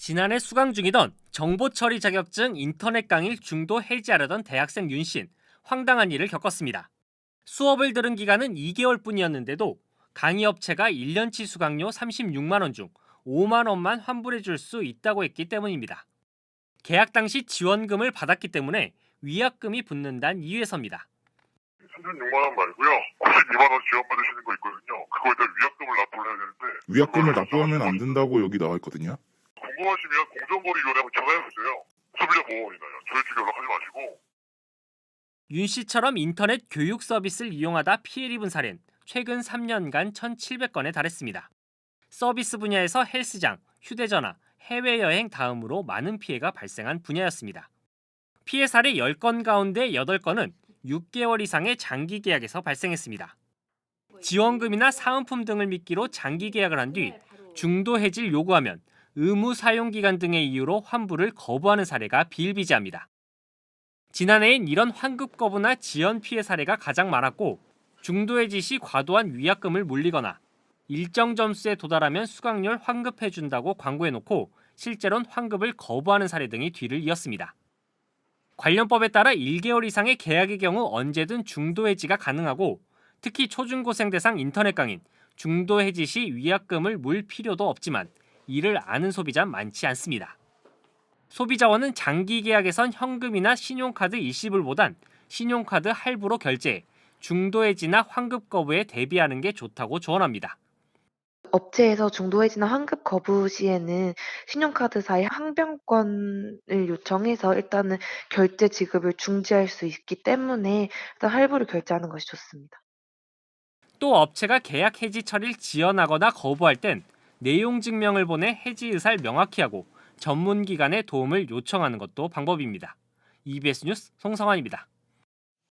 지난해 수강 중이던 정보 처리 자격증 인터넷 강의를 중도 해지하려던 대학생 윤 씨는 황당한 일을 겪었습니다. 수업을 들은 기간은 2개월 뿐이었는데도 강의 업체가 1년치 수강료 36만 원 중 5만 원만 환불해 줄 수 있다고 했기 때문입니다. 계약 당시 지원금을 받았기 때문에 위약금이 붙는다는 이유에서입니다. 36만 원 말고요. 92만 원 지원 받으시는 거 있거든요. 그거에 대한 위약금을 납부를 해야 되는데 위약금을 납부하면 안 된다고 여기 나와 있거든요. 궁금하시면 공정거래 위원회 한번 전화해보세요. 소비자 보호원이나요. 저희 쪽 연락하지 마시고 윤 씨처럼 인터넷 교육 서비스를 이용하다 피해를 입은 사례는 최근 3년간 1,700건에 달했습니다. 서비스 분야에서 헬스장, 휴대전화, 해외여행 다음으로 많은 피해가 발생한 분야였습니다. 피해 사례 10건 가운데 8건은 6개월 이상의 장기 계약에서 발생했습니다. 지원금이나 사은품 등을 미끼로 장기 계약을 한 뒤 중도 해지를 요구하면 의무 사용 기간 등의 이유로 환불을 거부하는 사례가 비일비재합니다. 지난해엔 이런 환급 거부나 지연 피해 사례가 가장 많았고 중도 해지 시 과도한 위약금을 물리거나 일정 점수에 도달하면 수강료를 환급해 준다고 광고해 놓고 실제로는 환급을 거부하는 사례 등이 뒤를 이었습니다. 관련법에 따라 1개월 이상의 계약의 경우 언제든 중도 해지가 가능하고 특히 초중고생 대상 인터넷 강인 중도 해지 시 위약금을 물 필요도 없지만 이를 아는 소비자 많지 않습니다. 소비자원은 장기 계약에선 현금이나 신용카드 일시불보단 신용카드 할부로 결제, 중도 해지나 환급 거부에 대비하는 게 좋다고 조언합니다. 업체에서 중도 해지나 환급 거부 시에는 신용카드사의 항변권을 요청해서 일단은 결제 지급을 중지할 수 있기 때문에 일단 할부를 결제하는 것이 좋습니다. 또 업체가 계약 해지 처리를 지연하거나 거부할 땐 내용 증명을 보내 해지 의사를 명확히 하고 전문 기관의 도움을 요청하는 것도 방법입니다. EBS 뉴스 송성환입니다.